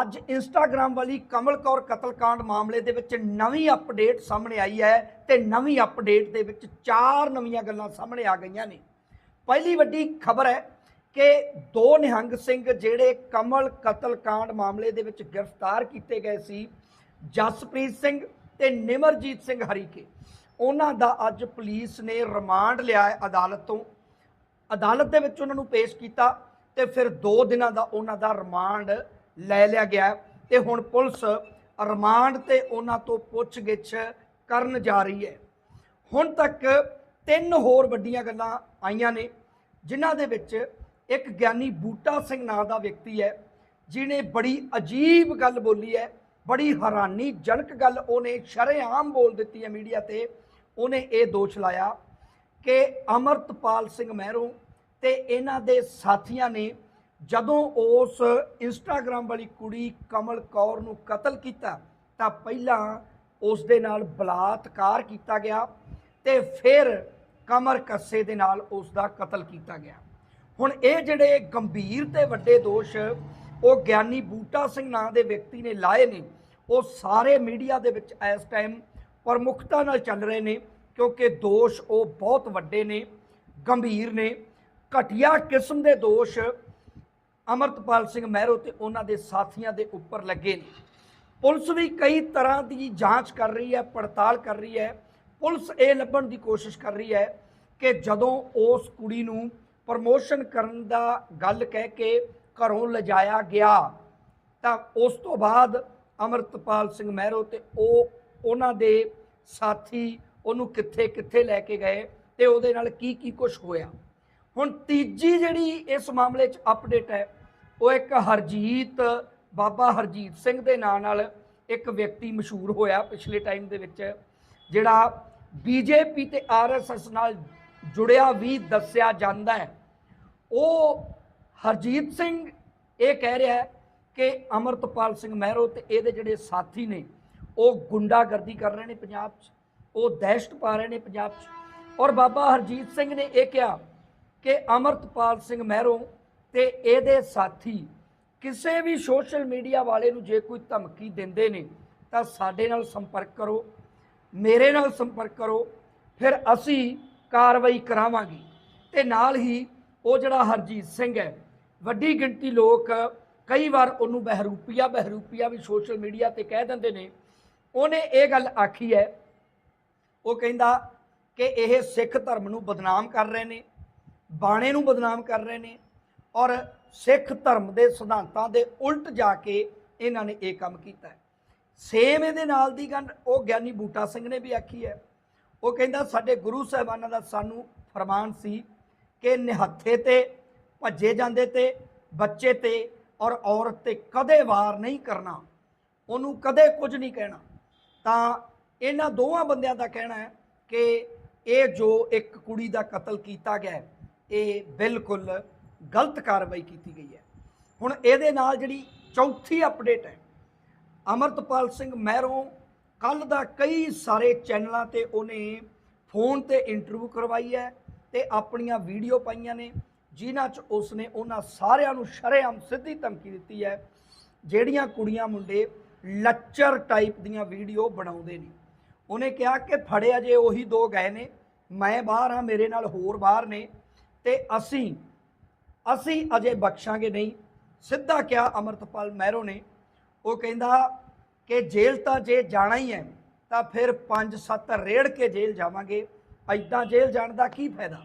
ਅੱਜ ਇੰਸਟਾਗ੍ਰam ਵਾਲੀ ਕਮਲ ਕੌਰ ਕਤਲकांड ਮਾਮਲੇ ਦੇ ਵਿੱਚ ਨਵੀਂ ਅਪਡੇਟ ਸਾਹਮਣੇ ਆਈ ਹੈ ਤੇ ਨਵੀਂ ਅਪਡੇਟ ਦੇ ਵਿੱਚ ਚਾਰ ਨਵੀਆਂ ਗੱਲਾਂ ਸਾਹਮਣੇ ਆ ਗਈਆਂ ਨੇ। ਪਹਿਲੀ ਵੱਡੀ ਖਬਰ ਹੈ ਕਿ ਦੋ ਨਿਹੰਗ ਸਿੰਘ ਜਿਹੜੇ ਕਮਲ ਕਤਲकांड ਮਾਮਲੇ ਦੇ ਵਿੱਚ ਗ੍ਰਿਫਤਾਰ ਕੀਤੇ ਗਏ ਸੀ, ਜਸਪ੍ਰੀਤ ਸਿੰਘ ਤੇ ਨਿਮਰਜੀਤ ਸਿੰਘ ਹਰੀਕੇ। ਉਹਨਾਂ ਦਾ ਅੱਜ ਪੁਲਿਸ ਨੇ ਰਿਮਾਂਡ ਲਿਆ ਅਦਾਲਤ ਤੋਂ। ਅਦਾਲਤ ਦੇ ਵਿੱਚ ਉਹਨਾਂ ਨੂੰ ਪੇਸ਼ ਕੀਤਾ ਤੇ ਫਿਰ ਦੋ ਦਿਨਾਂ ਦਾ ਉਹਨਾਂ ਦਾ ਰਿਮਾਂਡ ਲੈ ਲਿਆ ਗਿਆ ਤੇ ਹੁਣ ਪੁਲਿਸ ਰਿਮਾਂਡ ਤੇ ਉਹਨਾਂ ਤੋਂ ਪੁੱਛਗਿੱਛ ਕਰਨ ਜਾ ਰਹੀ ਹੈ। ਹੁਣ ਤੱਕ ਤਿੰਨ ਹੋਰ ਵੱਡੀਆਂ ਗੱਲਾਂ ਆਈਆਂ ਨੇ, ਜਿਨ੍ਹਾਂ ਦੇ ਵਿੱਚ ਇੱਕ ਗਿਆਨੀ ਬੂਟਾ ਸਿੰਘ ਨਾਂ ਦਾ ਵਿਅਕਤੀ ਹੈ ਜਿਨੇ ਬੜੀ ਅਜੀਬ ਗੱਲ ਬੋਲੀ ਹੈ, ਬੜੀ ਹੈਰਾਨੀਜਨਕ ਗੱਲ ਉਹਨੇ ਸ਼ਰੇਆਮ ਬੋਲ ਦਿੱਤੀ ਹੈ ਮੀਡੀਆ ਤੇ। ਉਹਨੇ ਇਹ ਦੋਸ਼ ਲਾਇਆ ਕਿ ਅਮਰਤਪਾਲ ਸਿੰਘ ਮਹਿਰੋਂ ਤੇ ਇਹਨਾਂ ਦੇ ਸਾਥੀਆਂ ਨੇ ਜਦੋਂ ਉਸ ਇੰਸਟਾਗ੍ਰam ਵਾਲੀ ਕੁੜੀ ਕਮਲ ਕੌਰ ਨੂੰ ਕਤਲ ਕੀਤਾ, ਤਾਂ ਪਹਿਲਾਂ ਉਸ ਦੇ ਨਾਲ ਬਲਾਤਕਾਰ ਕੀਤਾ ਗਿਆ ਤੇ ਫਿਰ ਕਮਰ ਕੱਸੇ ਦੇ ਨਾਲ ਉਸ ਦਾ ਕਤਲ ਕੀਤਾ ਗਿਆ। ਹੁਣ ਇਹ ਜਿਹੜੇ ਗੰਭੀਰ ਤੇ ਵੱਡੇ ਦੋਸ਼ ਉਹ ਗਿਆਨੀ ਬੂਟਾ ਸਿੰਘ ਨਾਂ ਦੇ ਵਿਅਕਤੀ ਨੇ ਲਾਏ ਨੇ, ਉਹ ਸਾਰੇ ਮੀਡੀਆ ਦੇ ਵਿੱਚ ਇਸ ਟਾਈਮ ਪ੍ਰਮੁੱਖਤਾ ਨਾਲ ਚੱਲ ਰਹੇ ਨੇ, ਕਿਉਂਕਿ ਦੋਸ਼ ਉਹ ਬਹੁਤ ਵੱਡੇ ਨੇ, ਗੰਭੀਰ ਨੇ। ਘਟੀਆ ਕਿਸਮ ਦੇ ਦੋਸ਼ ਅਮਰਤਪਾਲ ਸਿੰਘ ਮਹਿਰੋ ਤੇ ਉਹਨਾਂ ਦੇ ਸਾਥੀਆਂ ਦੇ ਉੱਪਰ ਲੱਗੇ ਨੇ। ਪੁਲਿਸ ਵੀ ਕਈ ਤਰ੍ਹਾਂ ਦੀ ਜਾਂਚ ਕਰ ਰਹੀ ਹੈ, ਪੜਤਾਲ ਕਰ ਰਹੀ ਹੈ। ਪੁਲਿਸ ਇਹ ਲੱਭਣ ਦੀ ਕੋਸ਼ਿਸ਼ ਕਰ ਰਹੀ ਹੈ ਕਿ ਜਦੋਂ ਉਸ ਕੁੜੀ ਨੂੰ ਪ੍ਰਮੋਸ਼ਨ ਕਰਨ ਦਾ ਗੱਲ ਕਹਿ ਕੇ ਘਰੋਂ ਲਿਜਾਇਆ ਗਿਆ, ਤਾਂ ਉਸ ਤੋਂ ਬਾਅਦ ਅਮਰਤਪਾਲ ਸਿੰਘ ਮਹਿਰੋ ਤੇ ਉਹ ਉਹਨਾਂ ਦੇ ਸਾਥੀ ਉਹਨੂੰ ਕਿੱਥੇ ਕਿੱਥੇ ਲੈ ਕੇ ਗਏ ਤੇ ਉਹਦੇ ਨਾਲ ਕੀ ਕੀ ਕੁਝ ਹੋਇਆ? ਹੁਣ ਤੀਜੀ ਜਿਹੜੀ ਇਸ ਮਾਮਲੇ 'ਚ ਅਪਡੇਟ ਹੈ, ਉਹ ਇੱਕ ਹਰਜੀਤ, ਬਾਬਾ ਹਰਜੀਤ ਸਿੰਘ ਦੇ ਨਾਂ ਨਾਲ ਇੱਕ ਵਿਅਕਤੀ ਮਸ਼ਹੂਰ ਹੋਇਆ ਪਿਛਲੇ ਟਾਈਮ ਦੇ ਵਿੱਚ, ਜਿਹੜਾ ਬੀਜੇਪੀ ਤੇ ਆਰਐਸਐਸ ਨਾਲ ਜੁੜਿਆ ਵੀ ਦੱਸਿਆ ਜਾਂਦਾ ਹੈ। ਉਹ ਹਰਜੀਤ ਸਿੰਘ ਇਹ ਕਹਿ ਰਿਹਾ ਹੈ ਕਿ ਅਮਰਤਪਾਲ ਸਿੰਘ ਮਹਿਰੋ ਤੇ ਇਹਦੇ ਜਿਹੜੇ ਸਾਥੀ ਨੇ, ਉਹ ਗੁੰਡਾਗਰਦੀ ਕਰ ਰਹੇ ਨੇ ਪੰਜਾਬ 'ਚ, ਉਹ ਦਹਿਸ਼ਤ ਪਾ ਰਹੇ ਨੇ ਪੰਜਾਬ 'ਚ। ਔਰ ਬਾਬਾ ਹਰਜੀਤ ਸਿੰਘ ਨੇ ਇਹ ਕਿਹਾ ਕਿ ਅਮਰਤਪਾਲ ਸਿੰਘ ਮਹਿਰੋਂ ਤੇ ਇਹਦੇ ਸਾਥੀ ਕਿਸੇ ਵੀ ਸੋਸ਼ਲ ਮੀਡੀਆ ਵਾਲੇ ਨੂੰ ਜੇ ਕੋਈ ਧਮਕੀ ਦਿੰਦੇ ਨੇ, ਤਾਂ ਸਾਡੇ ਨਾਲ ਸੰਪਰਕ ਕਰੋ, ਮੇਰੇ ਨਾਲ ਸੰਪਰਕ ਕਰੋ, ਫਿਰ ਅਸੀਂ ਕਾਰਵਾਈ ਕਰਾਵਾਂਗੇ। ਤੇ ਨਾਲ ਹੀ ਉਹ ਜਿਹੜਾ ਹਰਜੀਤ ਸਿੰਘ ਹੈ, ਵੱਡੀ ਗਿਣਤੀ ਲੋਕ ਕਈ ਵਾਰ ਉਹਨੂੰ ਬਹਿਰੂਪੀਆ ਬਹਿਰੂਪੀਆ ਵੀ ਸੋਸ਼ਲ ਮੀਡੀਆ ਤੇ ਕਹਿ ਦਿੰਦੇ ਨੇ। ਉਹਨੇ ਇਹ ਗੱਲ ਆਖੀ ਹੈ, ਉਹ ਕਹਿੰਦਾ ਕਿ ਇਹ ਸਿੱਖ ਧਰਮ ਨੂੰ ਬਦਨਾਮ ਕਰ ਰਹੇ ਨੇ। ਬਾਣੇ ਨੂੰ ਬਦਨਾਮ ਕਰ ਰਹੇ ਨੇ ਔਰ ਸਿੱਖ ਧਰਮ ਦੇ ਸਿਧਾਂਤਾਂ ਦੇ ਉਲਟ ਜਾ ਕੇ ਇਹਨਾਂ ਨੇ ਇਹ ਕੰਮ ਕੀਤਾ ਹੈ। ਸੇਮ ਇਹਦੇ ਨਾਲ ਦੀ ਗੱਲ, ਉਹ ਗਿਆਨੀ ਬੂਟਾ ਸਿੰਘ ਨੇ ਵੀ ਆਖੀ ਹੈ। ਉਹ ਕਹਿੰਦਾ, ਸਾਡੇ ਗੁਰੂ ਸਾਹਿਬਾਨਾਂ ਦਾ ਸਾਨੂੰ ਫਰਮਾਨ ਸੀ ਕਿ ਨਿਹੱਥੇ ਤੇ, ਭੱਜੇ ਜਾਂਦੇ ਤੇ, ਬੱਚੇ ਤੇ ਔਰ ਔਰਤ ਤੇ ਕਦੇ ਵਾਰ ਨਹੀਂ ਕਰਨਾ। ਉਹਨੂੰ ਕਦੇ ਕੁਝ ਨਹੀਂ ਕਹਿਣਾ। ਤਾਂ ਇਹਨਾਂ ਦੋਵਾਂ ਬੰਦਿਆਂ ਦਾ ਕਹਿਣਾ ਹੈ ਕਿ ਇਹ ਜੋ ਇੱਕ ਕੁੜੀ ਦਾ ਕਤਲ ਕੀਤਾ ਗਿਆ ਇਹ ਬਿਲਕੁਲ ਗਲਤ ਕਾਰਵਾਈ ਕੀਤੀ ਗਈ ਹੈ। ਹੁਣ ਇਹਦੇ ਨਾਲ ਜਿਹੜੀ ਚੌਥੀ ਅਪਡੇਟ ਹੈ, ਅਮਰਤਪਾਲ ਸਿੰਘ ਮਹਿਰੋਂ ਕੱਲ ਦਾ ਕਈ ਸਾਰੇ ਚੈਨਲਾਂ ਤੇ ਉਹਨੇ ਫੋਨ ਤੇ ਇੰਟਰਵਿਊ ਕਰਵਾਈ ਹੈ ਤੇ ਆਪਣੀਆਂ ਵੀਡੀਓ ਪਾਈਆਂ ਨੇ, ਜਿਨ੍ਹਾਂ 'ਚ ਉਸਨੇ ਉਹਨਾਂ ਸਾਰਿਆਂ ਨੂੰ ਸ਼ਰੇਆਮ ਸਿੱਧੀ ਧਮਕੀ ਦਿੱਤੀ ਹੈ, ਜਿਹੜੀਆਂ ਕੁੜੀਆਂ ਮੁੰਡੇ ਲੱਚਰ ਟਾਈਪ ਦੀਆਂ ਵੀਡੀਓ ਬਣਾਉਂਦੇ ਨੇ। ਉਹਨੇ ਕਿਹਾ ਕਿ ਫੜਿਆ ਜੇ ਉਹੀ ਦੋ ਗਏ ਨੇ, ਮੈਂ ਬਾਹਰ ਹਾਂ, ਮੇਰੇ ਨਾਲ ਹੋਰ ਬਾਹਰ ਨੇ ਤੇ ਅਸੀਂ ਅਸੀਂ ਅਜੇ ਬਖਸ਼ਾਂਗੇ ਨਹੀਂ। ਸਿੱਧਾ ਕਿਹਾ ਅਮਰਤਪਾਲ ਮਹਿਰੋ ਨੇ। ਉਹ ਕਹਿੰਦਾ ਕਿ ਜੇਲ੍ਹ ਤਾਂ ਜੇ ਜਾਣਾ ਹੀ ਹੈ, ਤਾਂ ਫਿਰ 5-7 ਰੇੜ ਕੇ ਜੇਲ੍ਹ ਜਾਵਾਂਗੇ। ਐਦਾਂ ਜੇਲ੍ਹ ਜਾਣ ਦਾ ਕੀ ਫਾਇਦਾ?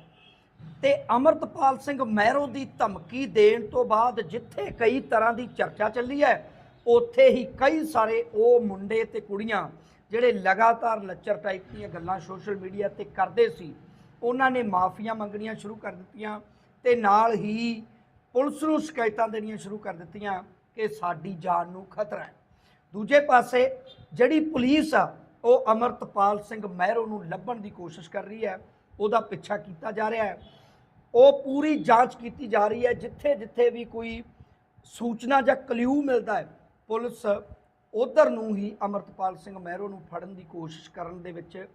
ਤੇ ਅਮਰਤਪਾਲ ਸਿੰਘ ਮਹਿਰੋ ਦੀ ਧਮਕੀ ਦੇਣ ਤੋਂ ਬਾਅਦ ਜਿੱਥੇ ਕਈ ਤਰ੍ਹਾਂ ਦੀ ਚਰਚਾ ਚੱਲੀ ਹੈ, ਉੱਥੇ ਹੀ ਕਈ ਸਾਰੇ ਉਹ ਮੁੰਡੇ ਤੇ ਕੁੜੀਆਂ ਜਿਹੜੇ ਲਗਾਤਾਰ ਲੱਚਰ ਟਾਈਪ ਦੀਆਂ ਗੱਲਾਂ ਸੋਸ਼ਲ ਮੀਡੀਆ ਤੇ ਕਰਦੇ ਸੀ ਉਹਨਾਂ ਨੇ ਮਾਫੀਆਂ ਮੰਗਣੀਆਂ ਸ਼ੁਰੂ ਕਰ ਦਿੱਤੀਆਂ ਤੇ ਨਾਲ ਹੀ ਪੁਲਿਸ ਨੂੰ ਸ਼ਿਕਾਇਤਾਂ ਦੇਣੀਆਂ ਸ਼ੁਰੂ ਕਰ ਦਿੱਤੀਆਂ ਕਿ ਸਾਡੀ ਜਾਨ ਨੂੰ ਖਤਰਾ ਹੈ। ਦੂਜੇ ਪਾਸੇ ਜਿਹੜੀ ਪੁਲਿਸ ਆ, ਉਹ ਅਮਰਤਪਾਲ ਸਿੰਘ ਮਹਿਰੋ ਨੂੰ ਲੱਭਣ ਦੀ ਕੋਸ਼ਿਸ਼ ਕਰ ਰਹੀ ਹੈ, ਉਹਦਾ ਪਿੱਛਾ ਕੀਤਾ ਜਾ ਰਿਹਾ ਹੈ। ਉਹ ਪੂਰੀ ਜਾਂਚ ਕੀਤੀ ਜਾ ਰਹੀ ਹੈ ਜਿੱਥੇ ਜਿੱਥੇ ਵੀ ਕੋਈ ਸੂਚਨਾ ਜਾਂ ਕਲਿਊ ਮਿਲਦਾ ਹੈ, ਪੁਲਿਸ ਉਧਰ ਨੂੰ ਹੀ ਅਮਰਤਪਾਲ ਸਿੰਘ ਮਹਿਰੋ ਨੂੰ ਫੜਨ ਦੀ ਕੋਸ਼ਿਸ਼ ਕਰਨ ਦੇ ਵਿੱਚ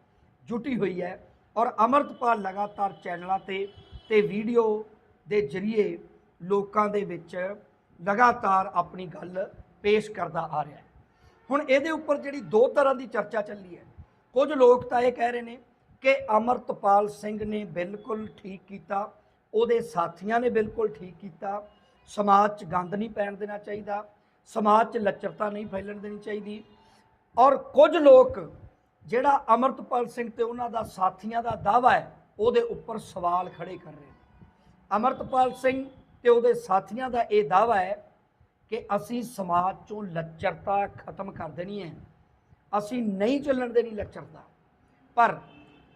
ਜੁਟੀ ਹੋਈ ਹੈ। ਔਰ ਅਮਰਤਪਾਲ ਲਗਾਤਾਰ ਚੈਨਲਾਂ ਤੇ ਤੇ ਵੀਡੀਓ ਦੇ ਜ਼ਰੀਏ ਲੋਕਾਂ ਦੇ ਵਿੱਚ ਲਗਾਤਾਰ ਆਪਣੀ ਗੱਲ ਪੇਸ਼ ਕਰਦਾ ਆ ਰਿਹਾ ਹੈ। ਹੁਣ ਇਹਦੇ ਉੱਪਰ ਜਿਹੜੀ ਦੋ ਤਰ੍ਹਾਂ ਦੀ ਚਰਚਾ ਚੱਲੀ ਹੈ। ਕੁਝ ਲੋਕ ਤਾਂ ਇਹ ਕਹਿ ਰਹੇ ਨੇ ਕਿ ਅਮਰਤਪਾਲ ਸਿੰਘ ਨੇ ਬਿਲਕੁਲ ਠੀਕ ਕੀਤਾ, ਉਹਦੇ ਸਾਥੀਆਂ ਨੇ ਬਿਲਕੁਲ ਠੀਕ ਕੀਤਾ, ਸਮਾਜ 'ਚ ਗੰਦ ਨਹੀਂ ਪੈਣ ਦੇਣਾ ਚਾਹੀਦਾ, ਸਮਾਜ 'ਚ ਲੱਚਰਤਾ ਨਹੀਂ ਫੈਲਣ ਦੇਣੀ ਚਾਹੀਦੀ ਔਰ ਕੁਝ ਲੋਕ ਜਿਹੜਾ ਅਮਰਤਪਾਲ ਸਿੰਘ ਤੇ ਉਹਨਾਂ ਦਾ ਸਾਥੀਆਂ ਦਾ ਦਾਵਾ ਹੈ, ਉਹਦੇ ਉੱਪਰ ਸਵਾਲ ਖੜੇ ਕਰ ਰਹੇ ਨੇ। ਅਮਰਤਪਾਲ ਸਿੰਘ ਤੇ ਉਹਦੇ ਸਾਥੀਆਂ ਦਾ ਇਹ ਦਾਵਾ ਹੈ ਕਿ ਅਸੀਂ ਸਮਾਜ ਚੋਂ ਲੱਚਰਤਾ ਖਤਮ ਕਰ ਦੇਣੀ ਹੈ। ਅਸੀਂ ਨਹੀਂ ਚੱਲਣ ਦੇਣੀ ਲੱਚਰਤਾ। ਪਰ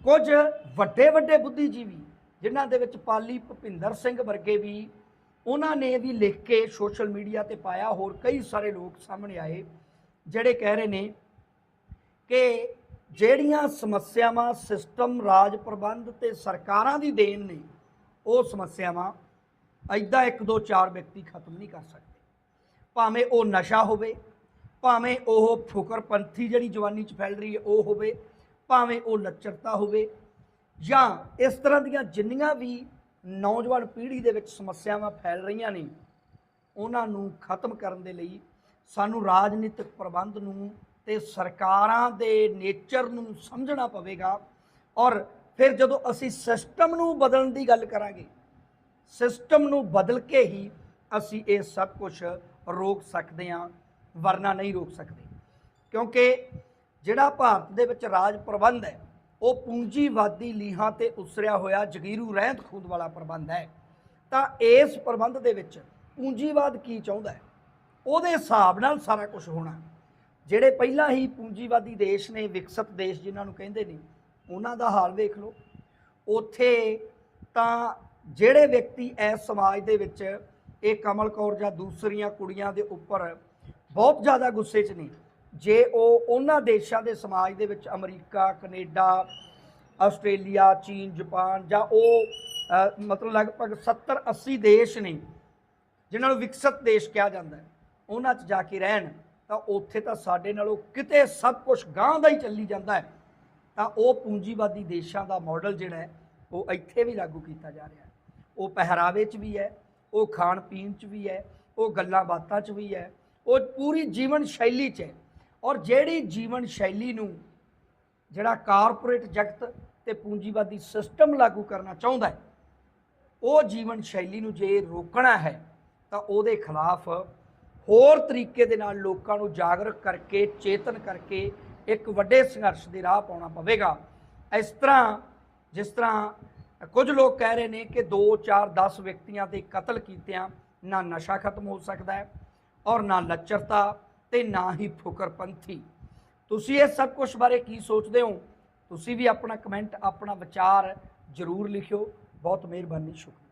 ਕੁਝ ਵੱਡੇ ਵੱਡੇ ਬੁੱਧੀਜੀਵੀ, ਜਿਨ੍ਹਾਂ ਦੇ ਵਿੱਚ ਪਾਲੀ ਭੁਪਿੰਦਰ ਸਿੰਘ ਵਰਗੇ ਵੀ, ਉਹਨਾਂ ਨੇ ਵੀ ਲਿਖ ਕੇ ਸੋਸ਼ਲ ਮੀਡੀਆ ਤੇ ਪਾਇਆ, ਹੋਰ ਕਈ ਸਾਰੇ ਲੋਕ ਸਾਹਮਣੇ ਆਏ, ਜਿਹੜੇ ਕਹਿ ਰਹੇ ਨੇ ਕਿ ਜਿਹੜੀਆਂ ਸਮੱਸਿਆਵਾਂ ਸਿਸਟਮ, ਰਾਜ ਪ੍ਰਬੰਧ ਤੇ ਸਰਕਾਰਾਂ ਦੀ ਦੇਣ ਨੇ, ਉਹ ਸਮੱਸਿਆਵਾਂ ਐਦਾਂ ਇੱਕ ਦੋ ਚਾਰ ਵਿਅਕਤੀ ਖਤਮ ਨਹੀਂ ਕਰ ਸਕਦੇ। ਭਾਵੇਂ ਉਹ ਨਸ਼ਾ ਹੋਵੇ, ਭਾਵੇਂ ਉਹ ਫੁਕਰਪੰਥੀ ਜਿਹੜੀ ਜਵਾਨੀ 'ਚ ਫੈਲ ਰਹੀ ਹੈ, ਉਹ ਹੋਵੇ, ਭਾਵੇਂ ਉਹ ਲੱਚਰਤਾ ਹੋਵੇ, ਜਾਂ ਇਸ ਤਰ੍ਹਾਂ ਦੀਆਂ ਜਿੰਨੀਆਂ ਵੀ ਨੌਜਵਾਨ ਪੀੜ੍ਹੀ ਦੇ ਵਿੱਚ ਸਮੱਸਿਆਵਾਂ ਫੈਲ ਰਹੀਆਂ ਨੇ, ਉਹਨਾਂ ਨੂੰ ਖਤਮ ਕਰਨ ਦੇ ਲਈ ਸਾਨੂੰ ਰਾਜਨੀਤਿਕ ਪ੍ਰਬੰਧ ਨੂੰ ਤੇ ਸਰਕਾਰਾਂ ਦੇ ਨੇਚਰ ਨੂੰ ਸਮਝਣਾ ਪਵੇਗਾ ਔਰ ਫਿਰ ਜਦੋਂ ਅਸੀਂ ਸਿਸਟਮ ਨੂੰ ਬਦਲਣ ਦੀ ਗੱਲ ਕਰਾਂਗੇ, ਸਿਸਟਮ ਨੂੰ ਬਦਲ ਕੇ ਹੀ ਅਸੀਂ ਇਹ ਸਭ ਕੁਝ ਰੋਕ ਸਕਦੇ ਹਾਂ, ਵਰਨਾ ਨਹੀਂ ਰੋਕ ਸਕਦੇ। ਕਿਉਂਕਿ ਜਿਹੜਾ ਭਾਰਤ ਦੇ ਵਿੱਚ ਰਾਜ ਪ੍ਰਬੰਧ ਹੈ, ਉਹ ਪੂੰਜੀਵਾਦੀ ਲੀਹਾਂ ਤੇ ਉਸਰਿਆ ਹੋਇਆ ਜਗੀਰੂ ਰਹਿੰਦ ਖੂਦ ਵਾਲਾ ਪ੍ਰਬੰਧ ਹੈ। ਤਾਂ ਇਸ ਪ੍ਰਬੰਧ ਦੇ ਵਿੱਚ ਪੂੰਜੀਵਾਦ ਕੀ ਚਾਹੁੰਦਾ ਹੈ? ਉਹਦੇ ਹਿਸਾਬ ਨਾਲ ਸਾਰਾ ਕੁਝ ਹੋਣਾ। ਜਿਹੜੇ ਪਹਿਲਾਂ ਹੀ ਪੂੰਜੀਵਾਦੀ ਦੇਸ਼ ਨੇ, ਵਿਕਸਿਤ ਦੇਸ਼ ਜਿਨ੍ਹਾਂ ਨੂੰ ਕਹਿੰਦੇ ਨੇ, ਉਹਨਾਂ ਦਾ ਹਾਲ ਵੇਖ ਲਓ। ਉੱਥੇ ਤਾਂ ਜਿਹੜੇ ਵਿਅਕਤੀ ਇਸ ਸਮਾਜ ਦੇ ਵਿੱਚ, ਇਹ ਕਮਲ ਕੌਰ ਜਾਂ ਦੂਸਰੀਆਂ ਕੁੜੀਆਂ ਦੇ ਉੱਪਰ ਬਹੁਤ ਜ਼ਿਆਦਾ ਗੁੱਸੇ 'ਚ ਨੇ। ਜੇ ਉਹ ਉਹਨਾਂ ਦੇਸ਼ਾਂ ਦੇ ਸਮਾਜ ਦੇ ਵਿੱਚ ਅਮਰੀਕਾ, ਕੈਨੇਡਾ, ਆਸਟ੍ਰੇਲੀਆ, ਚੀਨ, ਜਾਪਾਨ ਜਾਂ ਉਹ ਮਤਲਬ ਲਗਭਗ 70 80 ਦੇਸ਼ ਨੇ, ਜਿਨ੍ਹਾਂ ਨੂੰ ਵਿਕਸਿਤ ਦੇਸ਼ ਕਿਹਾ ਜਾਂਦਾ ਉਹਨਾਂ 'ਚ ਜਾ ਕੇ ਰਹਿਣ। ਤਾਂ ਉੱਥੇ ਤਾਂ ਸਾਡੇ ਨਾਲੋਂ ਕਿਤੇ ਸਭ ਕੁਝ ਗਾਂਹ ਦਾ ਹੀ ਚੱਲੀ ਜਾਂਦਾ ਹੈ। ਤਾਂ ਉਹ ਪੂੰਜੀਵਾਦੀ ਦੇਸ਼ਾਂ ਦਾ ਮਾਡਲ ਜਿਹੜਾ ਹੈ, ਉਹ ਇੱਥੇ ਵੀ ਲਾਗੂ ਕੀਤਾ ਜਾ ਰਿਹਾ ਹੈ। ਉਹ ਪਹਿਰਾਵੇ 'ਚ ਵੀ ਹੈ, ਉਹ ਖਾਣ ਪੀਣ 'ਚ ਵੀ ਹੈ, ਉਹ ਗੱਲਾਂ ਬਾਤਾਂ 'ਚ ਵੀ ਹੈ, ਉਹ ਪੂਰੀ ਜੀਵਨ ਸ਼ੈਲੀ 'ਚ ਹੈ। ਔਰ ਜਿਹੜੀ ਜੀਵਨ ਸ਼ੈਲੀ ਨੂੰ ਜਿਹੜਾ ਕਾਰਪੋਰੇਟ ਜਗਤ ਤੇ ਪੂੰਜੀਵਾਦੀ ਸਿਸਟਮ ਲਾਗੂ ਕਰਨਾ ਚਾਹੁੰਦਾ ਹੈ, ਉਹ ਜੀਵਨ ਸ਼ੈਲੀ ਨੂੰ ਜੇ ਰੋਕਣਾ ਹੈ, ਤਾਂ ਉਹਦੇ ਖਿਲਾਫ ਹੋਰ ਤਰੀਕੇ ਦੇ ਨਾਲ ਲੋਕਾਂ ਨੂੰ ਜਾਗਰੂਕ ਕਰਕੇ, ਚੇਤਨ ਕਰਕੇ ਇੱਕ ਵੱਡੇ ਸੰਘਰਸ਼ ਦੇ ਰਾਹ ਪਾਉਣਾ ਪਵੇਗਾ। ਇਸ ਤਰ੍ਹਾਂ, ਜਿਸ ਤਰ੍ਹਾਂ ਕੁਝ ਲੋਕ ਕਹਿ ਰਹੇ ਨੇ ਕਿ 2 4 10 ਵਿਅਕਤੀਆਂ ਦੇ ਕਤਲ ਕੀਤਿਆਂ ਨਾ ਨਸ਼ਾ ਖਤਮ ਹੋ ਸਕਦਾ ਹੈ ਔਰ ਨਾ ਲੱਚਰਤਾ ਤੇ ਨਾ ਹੀ ਫੁਕਰਪੰਥੀ। ਤੁਸੀਂ ਇਹ ਸਭ ਕੁਝ ਬਾਰੇ ਕੀ ਸੋਚਦੇ ਹੋ? ਤੁਸੀਂ ਵੀ ਆਪਣਾ ਕਮੈਂਟ, ਆਪਣਾ ਵਿਚਾਰ ਜ਼ਰੂਰ ਲਿਖਿਓ। ਬਹੁਤ ਮਿਹਰਬਾਨੀ, ਸ਼ੁਕਰੀਆ।